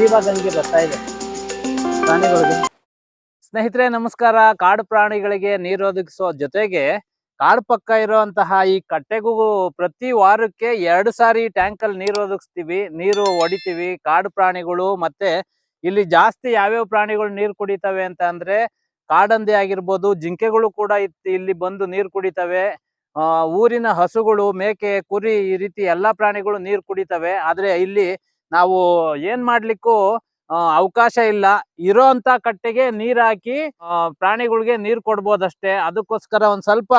ಗಂಗೆ ಬರ್ತಾ ಇದೆ. ಪ್ರಾಣಿಗಳಿಗೆ. ಸ್ನೇಹಿತರೆ, ನಮಸ್ಕಾರ. ಕಾಡು ಪ್ರಾಣಿಗಳಿಗೆ ನೀರು ಒದಗಿಸೋ ಜೊತೆಗೆ ಕಾಡು ಪಕ್ಕ ಇರುವಂತಹ ಈ ಕಟ್ಟೆಗೂ ಪ್ರತಿ ವಾರಕ್ಕೆ ಎರಡು ಸಾರಿ ಟ್ಯಾಂಕ್ ಅಲ್ಲಿ ನೀರು ಒದಗಿಸ್ತೀವಿ. ನೀರು ಹೊಡಿತೀವಿ. ಕಾಡು ಪ್ರಾಣಿಗಳು ಮತ್ತೆ ಇಲ್ಲಿ ಜಾಸ್ತಿ ಯಾವ್ಯಾವ ಪ್ರಾಣಿಗಳು ನೀರು ಕುಡಿತವೆ ಅಂತ ಅಂದ್ರೆ ಕಾಡಂದಿ ಆಗಿರ್ಬೋದು, ಜಿಂಕೆಗಳು ಕೂಡ ಇಲ್ಲಿ ಬಂದು ನೀರು ಕುಡಿತವೆ. ಊರಿನ ಹಸುಗಳು, ಮೇಕೆ, ಕುರಿ ಈ ರೀತಿ ಎಲ್ಲಾ ಪ್ರಾಣಿಗಳು ನೀರು ಕುಡಿತವೆ. ಆದ್ರೆ ಇಲ್ಲಿ ನಾವು ಏನ್ ಮಾಡ್ಲಿಕ್ಕೂ ಅವಕಾಶ ಇಲ್ಲ. ಇರೋಂತ ಕಟ್ಟೆಗೆ ನೀರ್ ಹಾಕಿ ಪ್ರಾಣಿಗಳಿಗೆ ನೀರ್ ಕೊಡ್ಬೋದಷ್ಟೇ. ಅದಕ್ಕೋಸ್ಕರ ಒಂದ್ ಸ್ವಲ್ಪ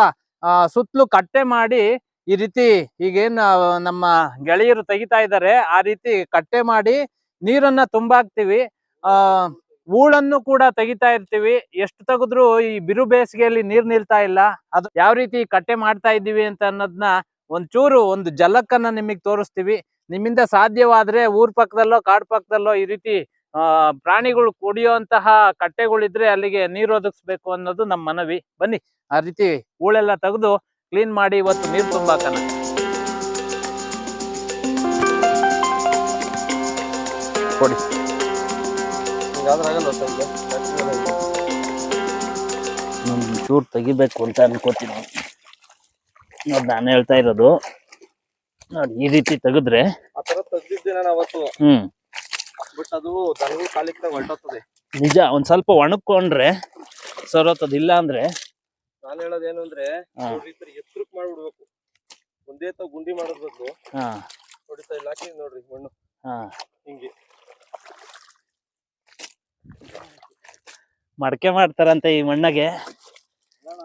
ಸುತ್ತಲೂ ಕಟ್ಟೆ ಮಾಡಿ ಈ ರೀತಿ ಈಗೇನ್ ನಮ್ಮ ಗೆಳೆಯರು ತೆಗಿತಾ ಇದ್ದಾರೆ, ಆ ರೀತಿ ಕಟ್ಟೆ ಮಾಡಿ ನೀರನ್ನ ತುಂಬಾಕ್ತಿವಿ. ಆ ಹೂಳನ್ನು ಕೂಡ ತೆಗಿತಾ ಇರ್ತೀವಿ. ಎಷ್ಟು ತೆಗೆದ್ರು ಈ ಬಿರು ಬೇಸಿಗೆಯಲ್ಲಿ ನೀರ್ ನಿಲ್ತಾ ಇಲ್ಲ. ಅದು ಯಾವ ರೀತಿ ಕಟ್ಟೆ ಮಾಡ್ತಾ ಇದ್ದೀವಿ ಅಂತ ಅನ್ನೋದನ್ನ ಒಂಚೂರು ಒಂದು ಜಲಕ್ಕನ್ನ ನಿಮಗೆ ತೋರಿಸ್ತೀವಿ. ನಿಮ್ಮಿಂದ ಸಾಧ್ಯವಾದ್ರೆ ಊರ್ ಪಕ್ಕದಲ್ಲೋ ಕಾಡ್ ಪಕ್ಕದಲ್ಲೋ ಈ ರೀತಿ ಆ ಪ್ರಾಣಿಗಳು ಕುಡಿಯುವಂತಹ ಕಟ್ಟೆಗಳಿದ್ರೆ ಅಲ್ಲಿಗೆ ನೀರು ಒದಗಿಸ್ಬೇಕು ಅನ್ನೋದು ನಮ್ಮ ಮನವಿ. ಬನ್ನಿ ಆ ರೀತಿ ಹೂಳೆಲ್ಲ ತೆಗೆದು ಕ್ಲೀನ್ ಮಾಡಿ ಇವತ್ತು ನೀರು ತುಂಬಾಕನ ಕೊಡಿ. ಚೂರು ತೆಗಿಬೇಕು ಅಂತ ಅನ್ಕೋತೀನಿ. ನಾನು ಹೇಳ್ತಾ ಇರೋದು ನೋಡಿ ಈ ರೀತಿ ತೆಗೆದ್ರೆ ಆ ತರ ತೆಗ್ದಿದ್ದೆ ನಾನು ಅವತ್ತು. ಹ್ಮ್. ಬಟ್ ಅದು ದನಗಳು ಕಾಲಿಕ್ಕೆ ಹೊರಟೋಗ್ತದೆ. ನಿಜ ಒಂದ್ ಸ್ವಲ್ಪ ಒಣಕೊಂಡ್ರೆ ಸರೋತದ ಇಲ್ಲ ಅಂದ್ರೆ? ನಾನು ಹೇಳೋದೇನು ಅಂದ್ರೆ ಹಾ. ನೋಡ್ರಿ ಎತ್ತರಕ್ ಮಾಡ್ಬಿಡ್ಬೇಕು. ಒಂದೇ ತಾವ್ ಗುಂಡಿ ಮಾಡಿರ್ಬೇಕು. ಹಾ. ನೋಡಿ ತ- ಇಲ್ಲಿ ಹಾಕಿ ನೋಡ್ರಿ ಮಣ್ಣು. ಹಾ. ಹಿಂಗೆ. ಮಡಕೆ ಮಾಡ್ತಾರಂತೆ ಈ ಮಣ್ಣಗೆ.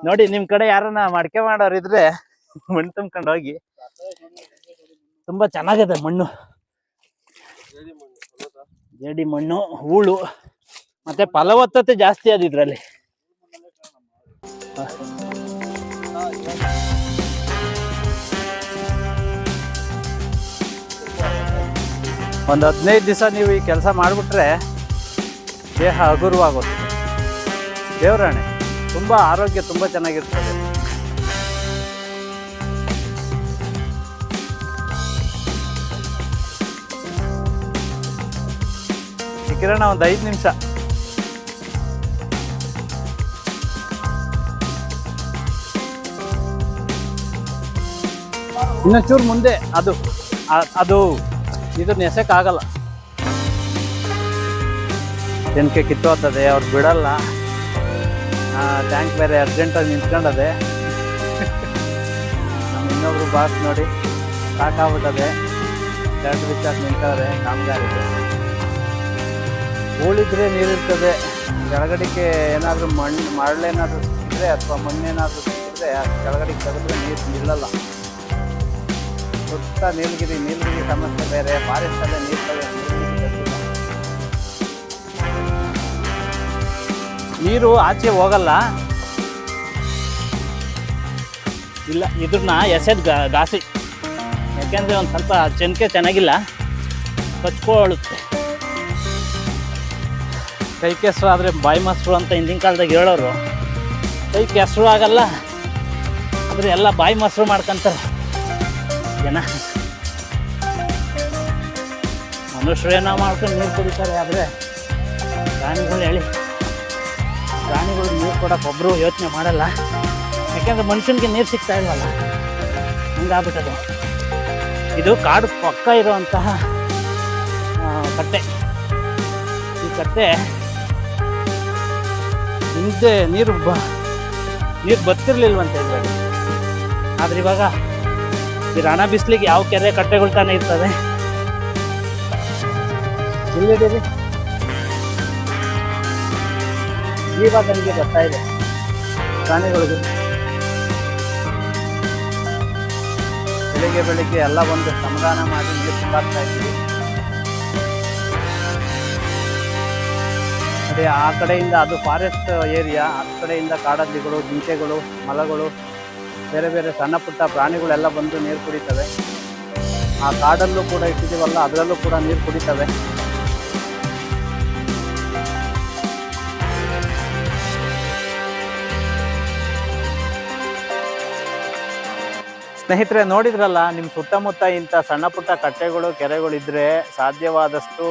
ನೋಡಿ ನಿಮ್ ಕಡೆ ಯಾರನ್ನ ಮಡಕೆ ಮಾಡೋರ್ ಇದ್ರೆ ಮಣ್ಣು ತುಂಬ್ಕೊಂಡು ಹೋಗಿ. ತುಂಬಾ ಚೆನ್ನಾಗಿದೆ ಮಣ್ಣು. ಜೇಡಿ ಮಣ್ಣು? ಹೂಳು ಮತ್ತೆ ಫಲವತ್ತತೆ ಜಾಸ್ತಿ ಅದ ಇದ್ರಲ್ಲಿ. ಒಂದು ಹದಿನೈದು ದಿವಸ ನೀವು ಈ ಕೆಲಸ ಮಾಡಿಬಿಟ್ರೆ ದೇಹ ಹಗುರವಾಗುತ್ತೆ ದೇವರಾಣೆ ತುಂಬ ಆರೋಗ್ಯ ತುಂಬ ಚೆನ್ನಾಗಿರ್ತದೆ. ಕಿರಣ, ಒಂದು ಐದು ನಿಮಿಷ. ಇನ್ನೊಂಚೂರು ಮುಂದೆ, ಅದು ಅದು, ಇದನ್ನ ಎಸಕ್ಕಾಗಲ್ಲ. ಜನಕ್ಕೆ ಕಿತ್ತೋಗ್ತದೆ ಅವ್ರು ಬಿಡಲ್ಲ. ಟ್ಯಾಂಕ್ ಬೇರೆ ಅರ್ಜೆಂಟಾಗಿ ನಿಂತ್ಕೊಂಡದೆ. ನಮ್ಮ ಇನ್ನೊಬ್ರು ಬಾಸ್ ನೋಡಿ, ಸಾಕಾಗ್ಬಿಟ್ಟದೆ. ಎರಡು ಬಿಚ್ಚಾಕ್ ನಿಂತವ್ರೆ ಕಾಮಗಾರಿಗೆ ಹೂಳಿದ್ರೆ ನೀರಿರ್ತದೆ. ಕೆಳಗಡೆಗೆ ಏನಾದರೂ ಮಣ್ಣು ಮರಳೇನಾದರೂ ಸಿಕ್ಕಿದ್ರೆ ಅಥವಾ ಮಣ್ಣೇನಾದರೂ ಸಿಕ್ಕಿದ್ರೆ ಕೆಳಗಡೆಗೆ ತೆಗೆದ್ರೆ ನೀರು ನಿಲ್ಲಲ್ಲ. ಸುತ್ತ ನೀಲಗಿರಿ ನೀಲಗಿರಿ ಸಮಸ್ಯೆ ಬೇರೆ ಫಾರೆಸ್ಟಲ್ಲೇ ನೀರು ನೀರು ಆಚೆ ಹೋಗಲ್ಲ. ಇಲ್ಲ ಇದನ್ನ ಎಸೆದು ಗಾಸಿ. ಯಾಕೆಂದ್ರೆ ಒಂದು ಸ್ವಲ್ಪ ಚೆನ್ನಕೆ ಚೆನ್ನಾಗಿಲ್ಲ. ಕಚ್ಕೊಳ್ಳುತ್ತೆ ಕೈ ಕೆಸರು ಆದರೆ ಬಾಯಿ ಮೊಸರು ಅಂತ ಹಿಂದಿನ ಕಾಲದಾಗ ಹೇಳೋರು. ಕೈ ಕೆಸರು ಆಗಲ್ಲ, ಆದರೆ ಎಲ್ಲ ಬಾಯಿ ಮೊಸರು ಮಾಡ್ಕೊಂತಾರೆ. ಜನ ಮನುಷ್ಯರು ಏನೋ ಮಾಡ್ಕೊಂಡು ನೀರು ಕುಡಿತಾರೆ ಆದರೆ ಪ್ರಾಣಿಗಳು ಹೇಳಿ ಪ್ರಾಣಿಗಳು ನೀರು ಕೊಡೋಕೆ ಒಬ್ಬರು ಯೋಚನೆ ಮಾಡಲ್ಲ. ಯಾಕೆಂದ್ರೆ ಮನುಷ್ಯನಿಗೆ ನೀರು ಸಿಗ್ತಾ ಇಲ್ವಲ್ಲ? ಹಂಗಾಗ್ಬಿಟ್ಟದೆ. ಇದು ಕಾಡು ಪಕ್ಕ ಇರುವಂತಹ ಕಟ್ಟೆ. ಈ ಕಟ್ಟೆ ಹಿಂದೆ ನೀರು ಬ ನೀರು ಬತ್ತಿರ್ಲಿಲ್ವಂತ ಇದ್ರಲ್ಲಿ. ಆದ್ರೆ ಇವಾಗ ಈ ರಣ ಬಿಸ್ಲಿಗೆ ಯಾವ ಕೆರೆ ಕಟ್ಟೆಗಳು ತಾನೇ ಇರ್ತವೆ. ಇಲ್ಲಿದ್ದೀರಿ ಜೀವ ನನಗೆ ಬರ್ತಾ ಇದೆ ಪ್ರಾಣಿಗಳಿಗೆ ಬೆಳಿಗ್ಗೆ ಬೆಳಿಗ್ಗೆ ಎಲ್ಲ ಒಂದು ಸಮಾಧಾನ ಮಾಡಿ ನೀರು ತುಂಬಾಕ್ತಾ ಇದ್ದೀವಿ. ಅದೇ ಆ ಕಡೆಯಿಂದ ಅದು ಫಾರೆಸ್ಟ್ ಏರಿಯಾ ಆ ಕಡೆಯಿಂದ ಕಾಡಲ್ಲಿಗಳು ಜಿಂಕೆಗಳು, ಮಲಗಳು, ಬೇರೆ ಬೇರೆ ಸಣ್ಣ ಪುಟ್ಟ ಪ್ರಾಣಿಗಳೆಲ್ಲ ಬಂದು ನೀರು ಕುಡಿತವೆ. ಆ ಕಾಡಲ್ಲೂ ಕೂಡ ಇಟ್ಟಿದ್ದೀವಲ್ಲ, ಅದರಲ್ಲೂ ಕೂಡ ನೀರು ಕುಡಿತವೆ. ಸ್ನೇಹಿತರೆ, ನೋಡಿದ್ರಲ್ಲ ನಿಮ್ಮ ಸುತ್ತಮುತ್ತ ಇಂಥ ಸಣ್ಣ ಪುಟ್ಟ ಕಟ್ಟೆಗಳು ಕೆರೆಗಳು ಇದ್ರೆ ಸಾಧ್ಯವಾದಷ್ಟು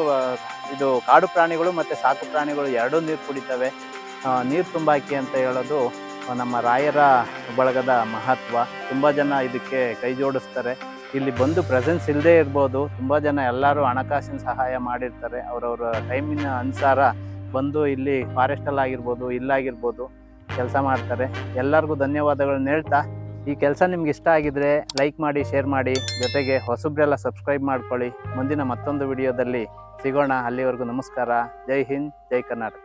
ಇದು ಕಾಡು ಪ್ರಾಣಿಗಳು ಮತ್ತೆ ಸಾಕು ಪ್ರಾಣಿಗಳು ಎರಡೂ ನೀರು ಕುಡಿತವೆ. ನೀರು ತುಂಬಾಕಿ ಅಂತ ಹೇಳೋದು ನಮ್ಮ ರಾಯರ ಬಳಗದ ಮಹತ್ವ. ತುಂಬ ಜನ ಇದಕ್ಕೆ ಕೈ ಜೋಡಿಸ್ತಾರೆ. ಇಲ್ಲಿ ಬಂದು ಪ್ರೆಸೆನ್ಸ್ ಇಲ್ಲದೆ ಇರ್ಬೋದು. ತುಂಬ ಜನ ಎಲ್ಲರೂ ಹಣಕಾಸಿನ ಸಹಾಯ ಮಾಡಿರ್ತಾರೆ. ಅವರವರ ಟೈಮಿನ ಅನುಸಾರ ಬಂದು ಇಲ್ಲಿ ಫಾರೆಸ್ಟಲ್ಲಾಗಿರ್ಬೋದು ಇಲ್ಲಾಗಿರ್ಬೋದು ಕೆಲಸ ಮಾಡ್ತಾರೆ. ಎಲ್ಲರಿಗೂ ಧನ್ಯವಾದಗಳನ್ನ ಹೇಳ್ತಾ ಈ ಕೆಲಸ ನಿಮ್ಗೆ ಇಷ್ಟ ಆಗಿದ್ರೆ ಲೈಕ್ ಮಾಡಿ ಶೇರ್ ಮಾಡಿ, ಜೊತೆಗೆ ಹೊಸಬ್ರೆಲ್ಲ ಸಬ್ಸ್ಕ್ರೈಬ್ ಮಾಡ್ಕೊಳ್ಳಿ. ಮುಂದಿನ ಮತ್ತೊಂದು ವಿಡಿಯೋದಲ್ಲಿ ಸಿಗೋಣ. ಅಲ್ಲಿವರೆಗೂ ನಮಸ್ಕಾರ. ಜೈ ಹಿಂದ್, ಜೈ ಕರ್ನಾಟಕ.